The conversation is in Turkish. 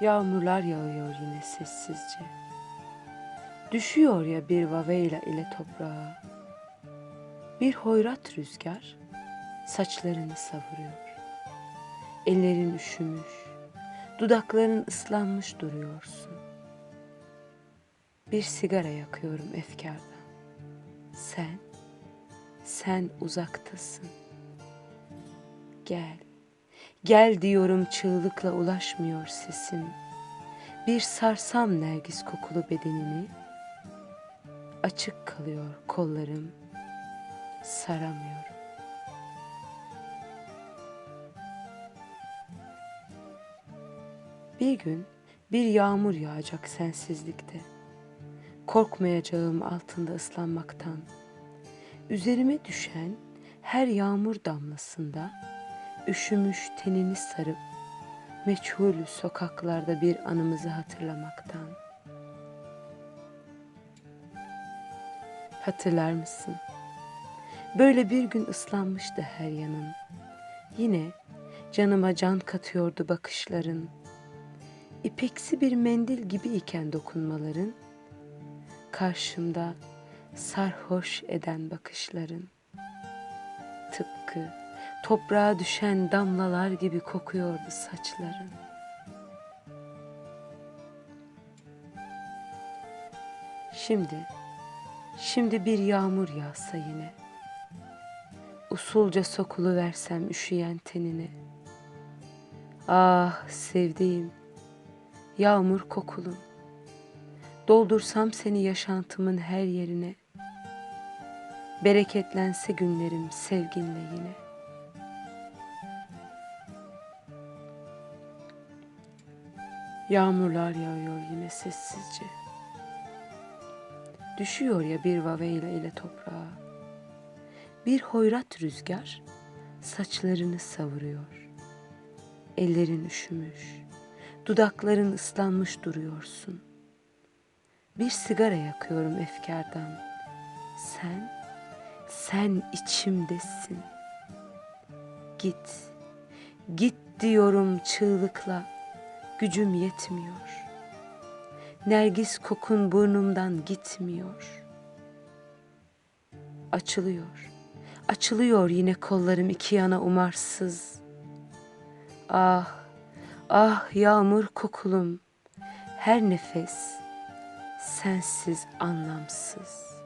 Yağmurlar yağıyor yine sessizce. Düşüyor ya bir vaveyla ile toprağa. Bir hoyrat rüzgar saçlarını savuruyor. Ellerin üşümüş, dudakların ıslanmış duruyorsun. Bir sigara yakıyorum efkardan. Sen, sen uzaktasın. Gel, gel diyorum çığlıkla ulaşmıyor sesim. Bir sarsam nergis kokulu bedenini, açık kalıyor kollarım, saramıyorum. Bir gün bir yağmur yağacak sensizlikte. Korkmayacağım altında ıslanmaktan. Üzerime düşen her yağmur damlasında üşümüş tenini sarıp meçhul sokaklarda bir anımızı hatırlamaktan. Hatırlar mısın? Böyle bir gün ıslanmıştı her yanın. Yine canıma can katıyordu bakışların. İpeksi bir mendil gibi iken dokunmaların, karşımda sarhoş eden bakışların. Tıpkı toprağa düşen damlalar gibi kokuyordu saçların. Şimdi, şimdi bir yağmur yağsa yine, usulca sokulu versem üşüyen tenine. Ah sevdiğim, yağmur kokulum, doldursam seni yaşantımın her yerine, bereketlense günlerim sevginle yine. Yağmurlar yağıyor yine sessizce. Düşüyor ya bir vaveyla ile toprağa. Bir hoyrat rüzgar saçlarını savuruyor. Ellerin üşümüş, dudakların ıslanmış duruyorsun. Bir sigara yakıyorum efkardan. Sen, sen içimdesin. Git, git diyorum çığlıkla. Gücüm yetmiyor. Nergis kokun burnumdan gitmiyor. Açılıyor, açılıyor yine kollarım iki yana umarsız. Ah, ah yağmur kokulum, her nefes sensiz anlamsız.